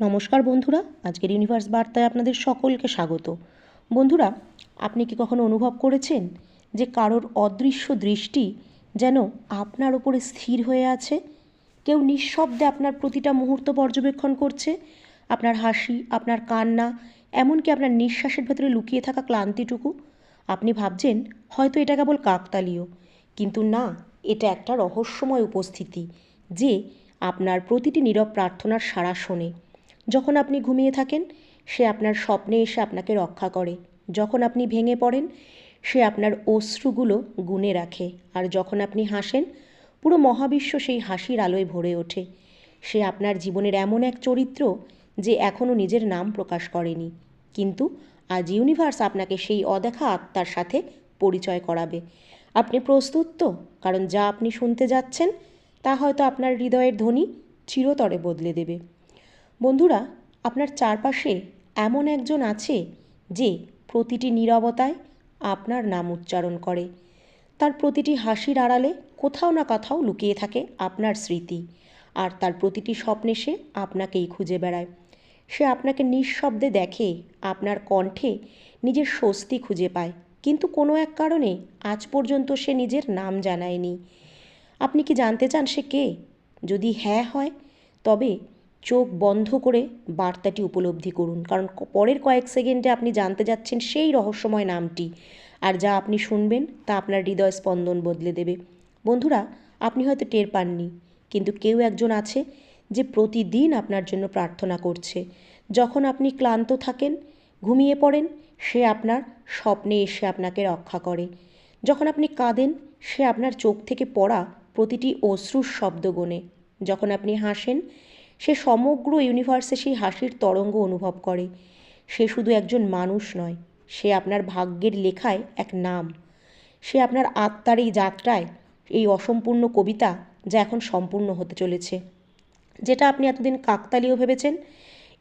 নমস্কার বন্ধুরা, আজকের ইউনিভার্স বার্তায় আপনাদের সকলকে স্বাগত। বন্ধুরা, আপনি কি কখনো অনুভব করেছেন যে কারোর অদৃশ্য দৃষ্টি যেন আপনার ওপরে স্থির হয়ে আছে? কেউ নিঃশব্দে আপনার প্রতিটা মুহূর্ত পর্যবেক্ষণ করছে? আপনার হাসি, আপনার কান্না, এমনকি আপনার নিঃশ্বাসের ভেতরে লুকিয়ে থাকা ক্লান্তিটুকু? আপনি ভাবছেন, হয়তো এটা কেবল কাকতালীয়। কিন্তু না, এটা একটা রহস্যময় উপস্থিতি, যে আপনার প্রতিটি নীরব প্রার্থনার সাড়া শোনে। যখন আপনি ঘুমিয়ে থাকেন, সে আপনার স্বপ্নে এসে আপনাকে রক্ষা করে। যখন আপনি ভেঙে পড়েন, সে আপনার অশ্রুগুলো গুনে রাখে। আর যখন আপনি হাসেন, পুরো মহাবিশ্ব সেই হাসির আলোয় ভরে ওঠে। সে আপনার জীবনের এমন এক চরিত্র যে এখনও নিজের নাম প্রকাশ করেনি। কিন্তু আজ ইউনিভার্স আপনাকে সেই অদেখা আত্মার সাথে পরিচয় করাবে। আপনি প্রস্তুত তো? কারণ যা আপনি শুনতে যাচ্ছেন, তা হয়তো আপনার হৃদয়ের ধ্বনি চিরতরে বদলে দেবে। বন্ধুরা, আপনার চারপাশে এমন একজন আছে যে প্রতিটি নীরবতায় আপনার নাম উচ্চারণ করে। তার প্রতিটি হাসির আড়ালে কোথাও না কোথাও লুকিয়ে থাকে আপনার স্মৃতি আর তার প্রতিটি স্বপ্নে সে আপনাকেই খুঁজে বেড়ায়। সে আপনাকে নিঃশব্দে দেখে, আপনার কণ্ঠে নিজের স্বস্তি খুঁজে পায়। কিন্তু কোনো এক কারণে আজ পর্যন্ত সে নিজের নাম জানায়নি। আপনি কি জানতে চান সে কে? যদি হ্যাঁ হয়, তবে চোখ বন্ধ করে বার্তাটি উপলব্ধি করুন। কারণ পরের কয়েক সেকেন্ডে আপনি জানতে যাচ্ছেন সেই রহস্যময় নামটি। আর যা আপনি শুনবেন তা আপনার হৃদয় স্পন্দন বদলে দেবে। বন্ধুরা, আপনি হয়তো টের পাননি, কিন্তু কেউ একজন আছে যে প্রতিদিন আপনার জন্য প্রার্থনা করছে। যখন আপনি ক্লান্ত থাকেন, ঘুমিয়ে পড়েন, সে আপনার স্বপ্নে এসে আপনাকে রক্ষা করে। যখন আপনি কাঁদেন, সে আপনার চোখ থেকে পড়া প্রতিটি অশ্রুর শব্দ গোনে। যখন আপনি হাসেন সে সমগ্র ইউনিভার্সে সেই হাসির তরঙ্গ অনুভব করে। সে শুধু একজন মানুষ নয়, সে আপনার ভাগ্যের লেখায় এক নাম। সে আপনার আত্মার এই যাত্রায় এই অসম্পূর্ণ কবিতা যা এখন সম্পূর্ণ হতে চলেছে। যেটা আপনি এতদিন কাকতালীয় ভেবেছেন,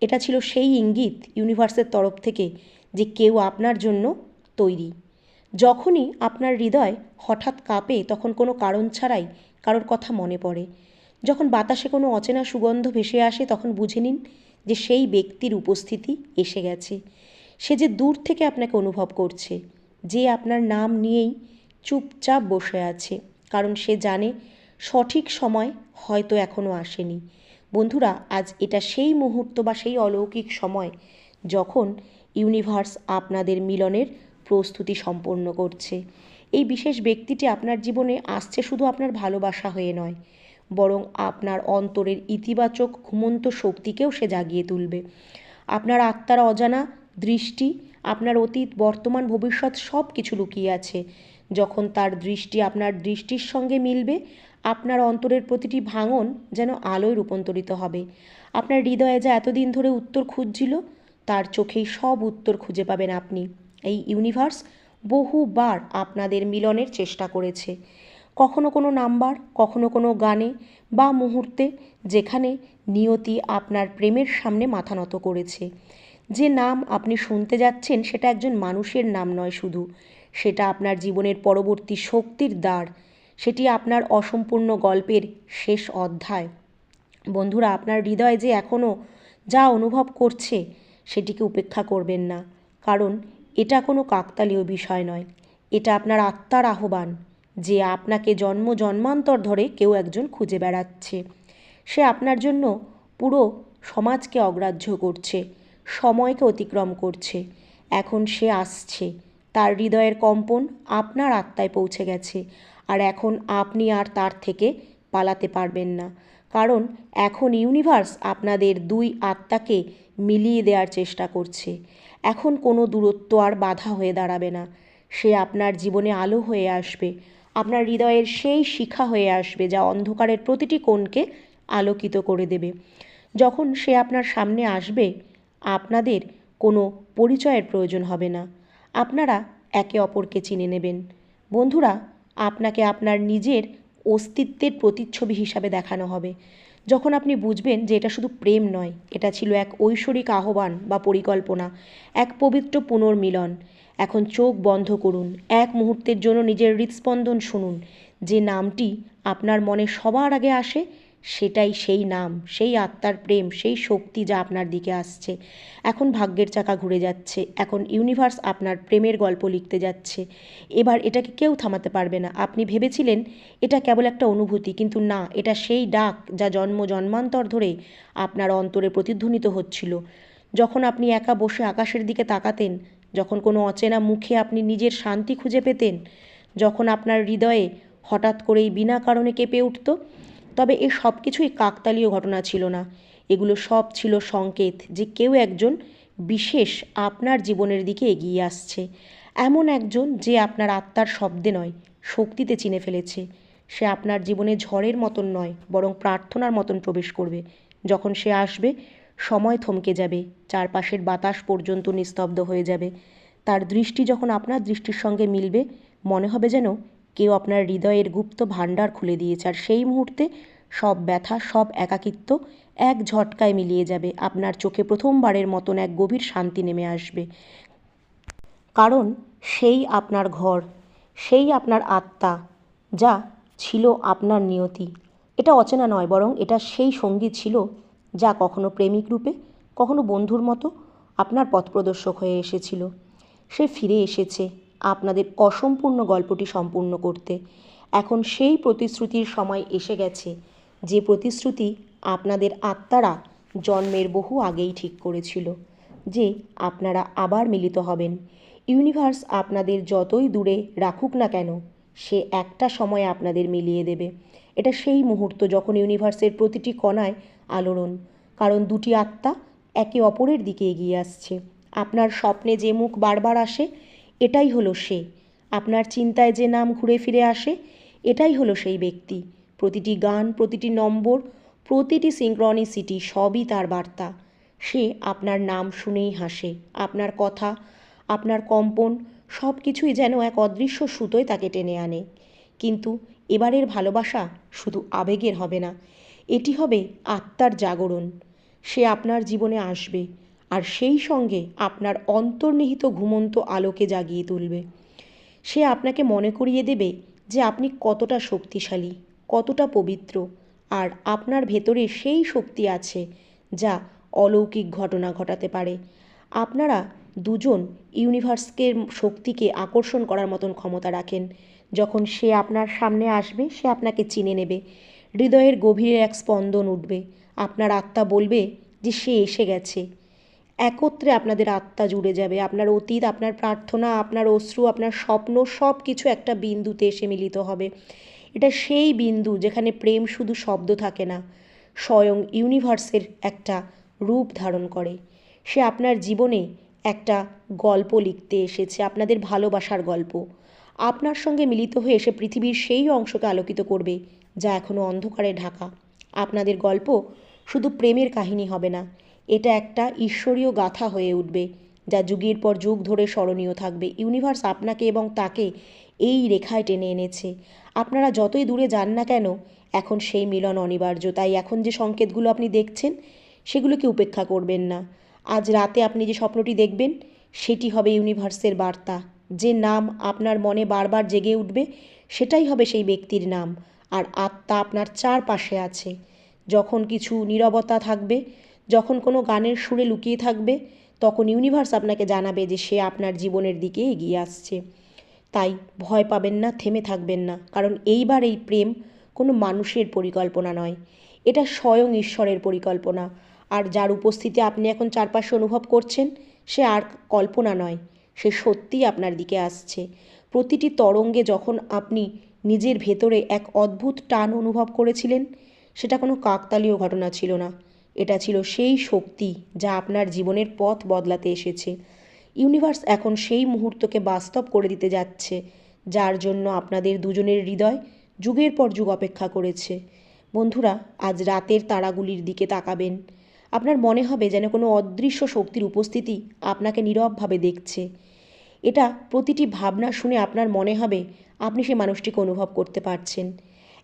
এটা ছিল সেই ইঙ্গিত ইউনিভার্সের তরফ থেকে যে কেউ আপনার জন্য তৈরি। যখনই আপনার হৃদয় হঠাৎ কাঁপে, তখন কোনো কারণ ছাড়াই কারোর কথা মনে পড়ে। যখন বাতাসে কোনো অচেনা সুগন্ধ ভেসে আসে, তখন বুঝে নিন যে সেই ব্যক্তির উপস্থিতি এসে গেছে। সে যে দূর থেকে আপনাকে অনুভব করছে, যে আপনার নাম নিয়েই চুপচাপ বসে আছে, কারণ সে জানে সঠিক সময় হয়তো এখনও আসেনি। বন্ধুরা, আজ এটা সেই মুহূর্ত বা সেই অলৌকিক সময় যখন ইউনিভার্স আপনাদের মিলনের প্রস্তুতি সম্পন্ন করছে। এই বিশেষ ব্যক্তিটি আপনার জীবনে আসছে শুধু আপনার ভালোবাসা হয়ে নয় বরং আপনার অন্তরের ইতিবাচক ঘুমন্ত শক্তিকেও সে জাগিয়ে তুলবে। আপনার আত্মার অজানা দৃষ্টি, আপনার অতীত, বর্তমান, ভবিষ্যৎ সব কিছু লুকিয়ে আছে। যখন তার দৃষ্টি আপনার দৃষ্টির সঙ্গে মিলবে, আপনার অন্তরের প্রতিটি ভাঙন যেন আলোয় রূপান্তরিত হবে। আপনার হৃদয়ে যা এতদিন ধরে উত্তর খুঁজছিল, তার চোখেই সব উত্তর খুঁজে পাবেন আপনি। এই ইউনিভার্স বহুবার আপনাদের মিলনের চেষ্টা করেছে। কখনো কোনো নাম্বার, কখনো কোনো গানে বা মুহূর্তে যেখানে নিয়তি আপনার প্রেমের সামনে মাথা নত করেছে। যে নাম আপনি শুনতে যাচ্ছেন সেটা একজন মানুষের নাম নয় শুধু। সেটা আপনার জীবনের পরবর্তী শক্তির দ্বার। সেটি আপনার অসম্পূর্ণ গল্পের শেষ অধ্যায়। বন্ধুরা, আপনার হৃদয় যে এখনও যা অনুভব করছে সেটিকে উপেক্ষা করবেন না। কারণ এটা কোনো কাকতালীয় বিষয় নয়। এটা আপনার আত্মার আহ্বান। যে আপনাকে জন্ম জন্মান্তর ধরে কেউ একজন খুঁজে বেড়াচ্ছে। সে আপনার জন্য পুরো সমাজকে অগ্রাহ্য করছে, সময়কে অতিক্রম করছে। এখন সে আসছে, তার হৃদয়ের কম্পন আপনার আত্মায় পৌঁছে গেছে, আর এখন আপনি আর তার থেকে পালাতে পারবেন না। কারণ এখন ইউনিভার্স আপনাদের দুই আত্মাকে মিলিয়ে দেওয়ার চেষ্টা করছে। এখন কোনো দূরত্ব আর বাধা হয়ে দাঁড়াবে না। সে আপনার জীবনে আলো হয়ে আসবে। আপনার হৃদয়ের সেই শিখা হয়ে আসবে যা অন্ধকারের প্রতিটি কোণকে আলোকিত করে দেবে। যখন সে আপনার সামনে আসবে, আপনাদের কোনো পরিচয়ের প্রয়োজন হবে না। আপনারা একে অপরকে চিনে নেবেন। বন্ধুরা, আপনাকে আপনার নিজের অস্তিত্বের প্রতিচ্ছবি হিসাবে দেখানো হবে। যখন আপনি বুঝবেন যে এটা শুধু প্রেম নয়, এটা ছিল এক ঐশ্বরিক আহ্বান বা পরিকল্পনা, এক পবিত্র পুনর্মিলন। এখন চোখ বন্ধ করুন। এক মুহূর্তের জন্য নিজের হৃদস্পন্দন শুনুন। যে নামটি আপনার মনে সবার আগে আসে, সেটাই সেই নাম, সেই আত্মার প্রেম, সেই শক্তি যা আপনার দিকে আসছে। এখন ভাগ্যের চাকা ঘুরে যাচ্ছে। এখন ইউনিভার্স আপনার প্রেমের গল্প লিখতে যাচ্ছে। এবার এটাকে কেউ থামাতে পারবে না। আপনি ভেবেছিলেন এটা কেবল একটা অনুভূতি, কিন্তু না, এটা সেই ডাক যা জন্ম জন্মান্তর ধরে আপনার অন্তরে প্রতিধ্বনিত হচ্ছিল। যখন আপনি একা বসে আকাশের দিকে তাকাতেন যখন কোনো অচেনা মুখে আপনি নিজের শান্তি খুঁজে পেতেন, যখন আপনার হৃদয়ে হঠাৎ করেই বিনা কারণে কেঁপে উঠত, তবে এ সব কিছুই কাকতালীয় ঘটনা ছিল না। এগুলো সব ছিল সংকেত যে কেউ একজন বিশেষ আপনার জীবনের দিকে এগিয়ে আসছে। এমন একজন যে আপনার আত্মার শব্দে নয়, শক্তিতে চিনে ফেলেছে। সে আপনার জীবনে ঝড়ের মতন নয়, বরং প্রার্থনার মতন প্রবেশ করবে। যখন সে আসবে সময় থমকে যাবে, চারপাশের বাতাস পর্যন্ত নিস্তব্ধ হয়ে যাবে। তার দৃষ্টি যখন আপনার দৃষ্টির সঙ্গে মিলবে, মনে হবে যেন কেউ আপনার হৃদয়ের গুপ্ত ভাণ্ডার খুলে দিয়েছে। আর সেই মুহূর্তে সব ব্যথা, সব একাকিত্ব এক ঝটকায় মিলিয়ে যাবে। আপনার চোখে প্রথমবারের মতন এক গভীর শান্তি নেমে আসবে। কারণ সেই আপনার ঘর, সেই আপনার আত্মা, যা ছিল আপনার নিয়তি। এটা অচেনা নয়, বরং এটা সেই সঙ্গী ছিল যা কখনো প্রেমিক রূপে, কখনো বন্ধুর মতো আপনার পথপ্রদর্শক হয়ে এসেছিল। সে ফিরে এসেছে আপনাদের অসম্পূর্ণ গল্পটি সম্পূর্ণ করতে। এখন সেই প্রতিশ্রুতির সময় এসে গেছে, যে প্রতিশ্রুতি আপনাদের আত্মারা জন্মের বহু আগেই ঠিক করেছিল, যে আপনারা আবার মিলিত হবেন। ইউনিভার্স আপনাদের যতই দূরে রাখুক না কেন, সে একটা সময় আপনাদের মিলিয়ে দেবে। এটা সেই মুহূর্ত যখন ইউনিভার্সের প্রতিটি কণায় আলোড়ন, কারণ দুটি আত্মা একে অপরের দিকে এগিয়ে আসছে। আপনার স্বপ্নে যে মুখ বারবার আসে, এটাই হলো সে। আপনার চিন্তায় যে নাম ঘুরে ফিরে আসে, এটাই হলো সেই ব্যক্তি। প্রতিটি গান, প্রতিটি নম্বর, প্রতিটি সিঙ্ক্রনিসিটি সবই তার বার্তা। সে আপনার নাম শুনেই হাসে, আপনার কথা, আপনার কম্পন সব কিছুই যেন এক অদৃশ্য সুতোয় তাকে টেনে আনে। কিন্তু এবারের ভালোবাসা শুধু আবেগের হবে না এটি হবে আত্মার জাগরণ। সে আপনার জীবনে আসবে আর সেই সঙ্গে আপনার অন্তর্নিহিত ঘুমন্ত আলোকে জাগিয়ে তুলবে। সে আপনাকে মনে করিয়ে দেবে যে আপনি কতটা শক্তিশালী, কতটা পবিত্র আর আপনার ভেতরে সেই শক্তি আছে যা অলৌকিক ঘটনা ঘটাতে পারে। আপনারা দুজন ইউনিভার্সকে শক্তিকে আকর্ষণ করার মতন ক্ষমতা রাখেন। যখন সে আপনার সামনে আসবে, সে আপনাকে চিনে নেবে। হৃদয়ের গভীরে এক স্পন্দন উঠবে। আপনার আত্মা বলবে যে সে এসে গেছে। একত্রে আপনাদের আত্মা জুড়ে যাবে। আপনার অতীত, আপনার প্রার্থনা, আপনার অশ্রু, আপনার স্বপ্ন সব কিছু একটা বিন্দুতে এসে মিলিত হবে। এটা সেই বিন্দু যেখানে প্রেম শুধু শব্দ থাকে না, স্বয়ং ইউনিভার্সের একটা রূপ ধারণ করে। সে আপনার জীবনে একটা গল্প লিখতে এসেছে, আপনাদের ভালোবাসার গল্প। আপনার সঙ্গে মিলিত হয়ে সে পৃথিবীর সেই অংশকে আলোকিত করবে। যা এখনও অন্ধকারে ঢাকা। আপনাদের গল্প শুধু প্রেমের কাহিনী হবে না, এটা একটা ঈশ্বরীয় গাথা হয়ে উঠবে, যা যুগের পর যুগ ধরে স্মরণীয় থাকবে। ইউনিভার্স আপনাকে এবং তাকে এই রেখায় টেনে এনেছে। আপনারা যতই দূরে যান না কেন, এখন সেই মিলন অনিবার্য। তাই এখন যে সংকেতগুলো আপনি দেখছেন, সেগুলোকে উপেক্ষা করবেন না। আজ রাতে আপনি যে স্বপ্নটি দেখবেন, সেটি হবে ইউনিভার্সের বার্তা। যে নাম আপনার মনে বারবার জেগে উঠবে, সেটাই হবে সেই ব্যক্তির নাম। আর আত্মা আপনার চারপাশে আছে। যখন কিছু নীরবতা থাকবে, যখন কোনো গানের সুরে লুকিয়ে থাকবে, তখন ইউনিভার্স আপনাকে জানাবে যে সে আপনার জীবনের দিকে এগিয়ে আসছে। তাই ভয় পাবেন না, থেমে থাকবেন না। কারণ এইবার এই প্রেম কোনো মানুষের পরিকল্পনা নয়। এটা স্বয়ং ঈশ্বরের পরিকল্পনা। আর যার উপস্থিতি আপনি এখন চারপাশে অনুভব করছেন, সে আর কল্পনা নয়। সে সত্যিই আপনার দিকে আসছে। প্রতিটি তরঙ্গে যখন আপনি নিজের ভেতরে এক অদ্ভুত টান অনুভব করেছিলেন, সেটা কোনো কাকতালীয় ঘটনা ছিল না। এটা ছিল সেই শক্তি যা আপনার জীবনের পথ বদলাতে এসেছে। ইউনিভার্স এখন সেই মুহূর্তকে বাস্তব করে দিতে যাচ্ছে, যার জন্য আপনাদের দুজনের হৃদয় যুগের পর যুগ অপেক্ষা করেছে। বন্ধুরা, আজ রাতের তারাগুলির দিকে তাকাবেন। আপনার মনে হবে যেন কোনো অদৃশ্য শক্তির উপস্থিতি আপনাকে নীরবভাবে দেখছে। এটা প্রতিটি ভাবনা শুনে আপনার মনে হবে আপনি সে মানুষটিকে অনুভব করতে পারছেন।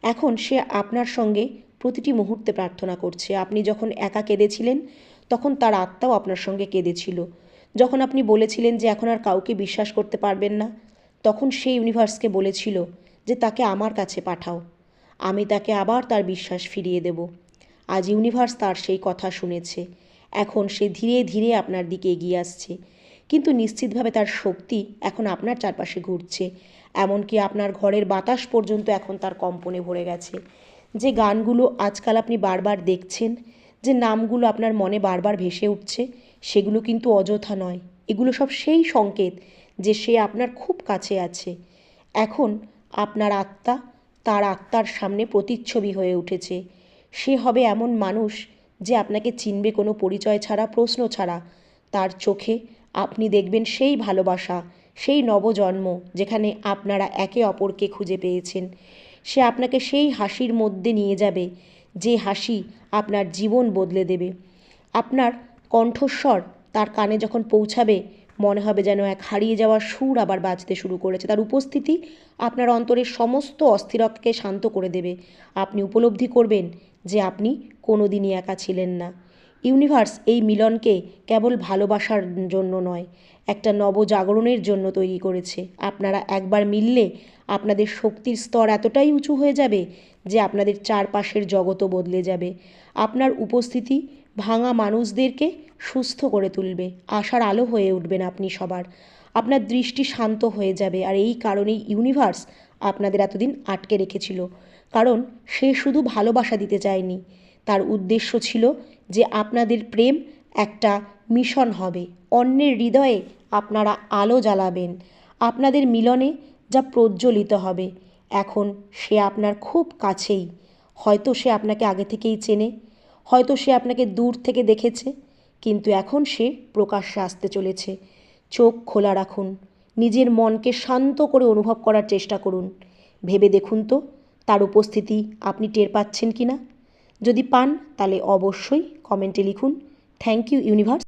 এখন সে আপনার সঙ্গে প্রতিটি মুহূর্তে প্রার্থনা করছে। আপনি যখন একা কেঁদেছিলেন, তখন তার আত্মাও আপনার সঙ্গে কেঁদেছিল। যখন আপনি বলেছিলেন যে এখন আর কাউকে বিশ্বাস করতে পারবেন না, তখন সেই ইউনিভার্সকে বলেছিল যে তাকে আমার কাছে পাঠাও। আমি তাকে আবার তার বিশ্বাস ফিরিয়ে দেব। আজ ইউনিভার্স তার সেই কথা শুনেছে। এখন সে ধীরে ধীরে আপনার দিকে এগিয়ে আসছে। কিন্তু নিশ্চিতভাবে তার শক্তি এখন আপনার চারপাশে ঘুরছে। এমনকি আপনার ঘরের বাতাস পর্যন্ত এখন তার কম্পনে ভরে গেছে। যে গানগুলো আজকাল আপনি বারবার দেখছেন, যে নামগুলো আপনার মনে বারবার ভেসে উঠছে, সেগুলো কিন্তু অযথা নয়। এগুলো সব সেই সংকেত যে সে আপনার খুব কাছে আছে। এখন আপনার আত্মা তার আত্মার সামনে প্রতিচ্ছবি হয়ে উঠেছে। সে হবে এমন মানুষ যে আপনাকে চিনবে কোনো পরিচয় ছাড়া, প্রশ্ন ছাড়া। তার চোখে আপনি দেখবেন সেই ভালোবাসা সেই নবজন্ম যেখানে আপনারা একে অপরকে খুঁজে পেয়েছেন। সে আপনাকে সেই হাসির মধ্যে নিয়ে যাবে, যে হাসি আপনার জীবন বদলে দেবে। আপনার কণ্ঠস্বর তার কানে যখন পৌঁছাবে, মনে হবে যেন এক হারিয়ে যাওয়া সুর আবার বাজতে শুরু করেছে। তার উপস্থিতি আপনার অন্তরের সমস্ত অস্থিরতাকে শান্ত করে দেবে। আপনি উপলব্ধি করবেন যে আপনি কোনো দিনই একা ছিলেন না। ইউনিভার্স এই মিলনকে কেবল ভালোবাসার জন্য নয়, একটা নবজাগরণের জন্য তৈরি করেছে। আপনারা একবার মিললে আপনাদের শক্তির স্তর এতটাই উঁচু হয়ে যাবে যে আপনাদের চারপাশের জগতও বদলে যাবে। আপনার উপস্থিতি ভাঙা মানুষদেরকে সুস্থ করে তুলবে। আশার আলো হয়ে উঠবেন আপনি সবার। আপনার দৃষ্টি শান্ত হয়ে যাবে আর এই কারণেই ইউনিভার্স আপনাদের এতদিন আটকে রেখেছিল। কারণ সে শুধু ভালোবাসা দিতে চায়নি তার উদ্দেশ্য ছিল যে আপনাদের প্রেম একটা মিশন হবে। অন্যের হৃদয়ে আপনারা আলো জ্বালাবেন। আপনাদের মিলনে যা প্রজ্বলিত হবে। এখন সে আপনার খুব কাছেই। হয়তো সে আপনাকে আগে থেকেই চেনে। হয়তো সে আপনাকে দূর থেকে দেখেছে। কিন্তু এখন সে প্রকাশ্যে আসতে চলেছে। চোখ খোলা রাখুন। নিজের মনকে শান্ত করে অনুভব করার চেষ্টা করুন। ভেবে দেখুন তো, তার উপস্থিতি আপনি টের পাচ্ছেন কি না যদি পান তাহলে অবশ্যই কমেন্টে লিখুন। Thank you universe